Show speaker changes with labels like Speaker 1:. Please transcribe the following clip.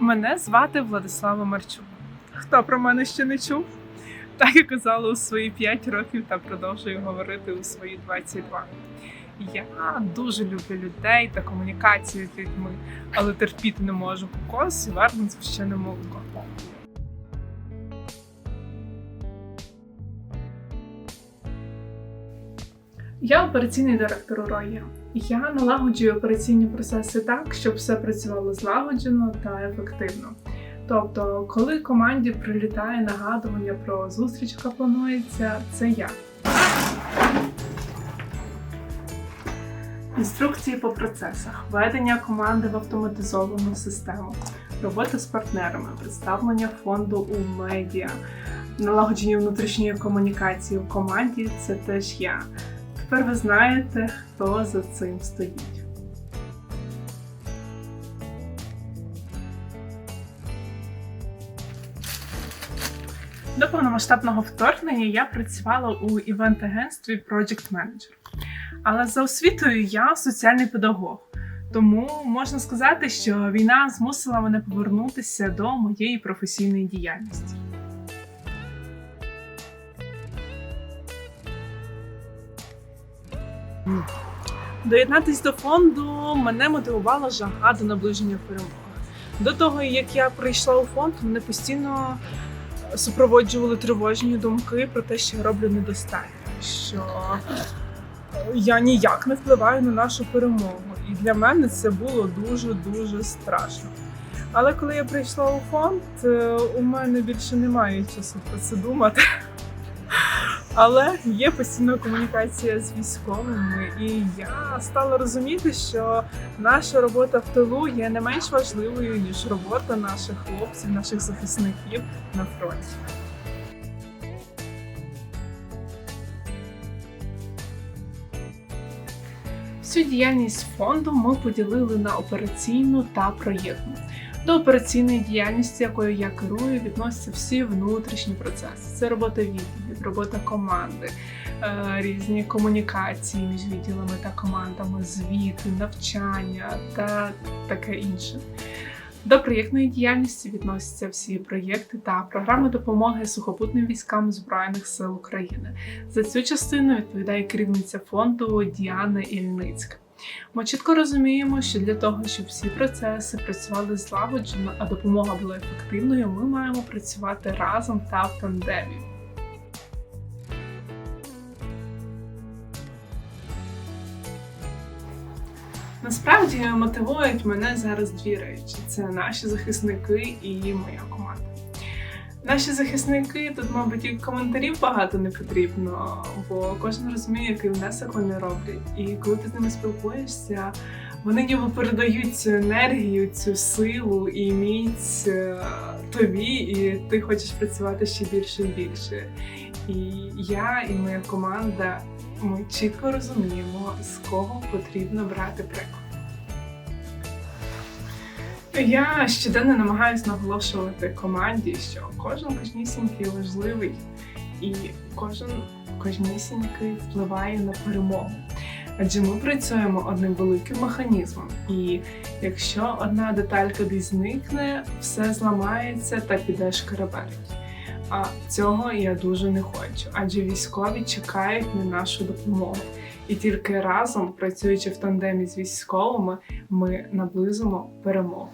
Speaker 1: Мене звати Владислава Марчук. Хто про мене ще не чув? Так і казала у свої 5 років та продовжую говорити у свої 22. Я дуже люблю людей та комунікацію з людьми, але терпіти не можу кокос і варне звичайне молоко. Я операційний директор у Я налагоджую операційні процеси так, щоб все працювало злагоджено та ефективно. Тобто, коли команді прилітає нагадування про зустріч, яка планується, це я. Інструкції по процесах, ведення команди в автоматизовану систему, робота з партнерами, представлення фонду у медіа, налагодження внутрішньої комунікації в команді це теж я. Тепер ви знаєте, хто за цим стоїть. До повномасштабного вторгнення я працювала у івент-агентстві Project Manager. Але за освітою я соціальний педагог. Тому можна сказати, що війна змусила мене повернутися до моєї професійної діяльності. Доєднатись до фонду мене мотивувала жага до наближення перемоги. До того, як я прийшла у фонд, мене постійно супроводжували тривожні думки про те, що я роблю недостатньо, що я ніяк не впливаю на нашу перемогу. І для мене це було дуже дуже страшно. Але коли я прийшла у фонд, е, у мене більше немає часу про це думати. Але є постійна комунікація з військовими, і я стала розуміти, що наша робота в тилу є не менш важливою ніж робота наших хлопців, наших захисників на фронті. Всю діяльність фонду ми поділили на операційну та проєктну. До операційної діяльності, якою я керую, відносяться всі внутрішні процеси. Це робота відділів, робота команди, е, різні комунікації між відділами та командами, звіти, навчання та таке інше. До проєктної діяльності відносяться всі проєкти та програми допомоги сухопутним військам Збройних сил України. За цю частину відповідає керівниця фонду Діана Ільницька. Ми чітко розуміємо, що для того, щоб всі процеси працювали злагоджено, а допомога була ефективною, ми маємо працювати разом та в тандемі. Насправді мотивують мене зараз дві речі: це наші захисники і моя команда. Наші захисники тут, мабуть, і коментарів багато не потрібно, бо кожен розуміє, який внесок вони роблять. І коли ти з ними спілкуєшся, вони ніби передають цю енергію, цю силу і міць е, тобі, і ти хочеш працювати ще більше і більше. І я і моя команда ми чітко розуміємо, з кого потрібно брати приклад. Я щоденно намагаюся наголошувати команді, що кожен кожнісінький важливий і кожен кожнісінький впливає на перемогу. Адже ми працюємо одним великим механізмом, і якщо одна деталька десь зникне, все зламається та піде шкереберть. А цього я дуже не хочу, адже військові чекають на нашу допомогу. І тільки разом, працюючи в тандемі з військовими, ми наблизимо перемогу.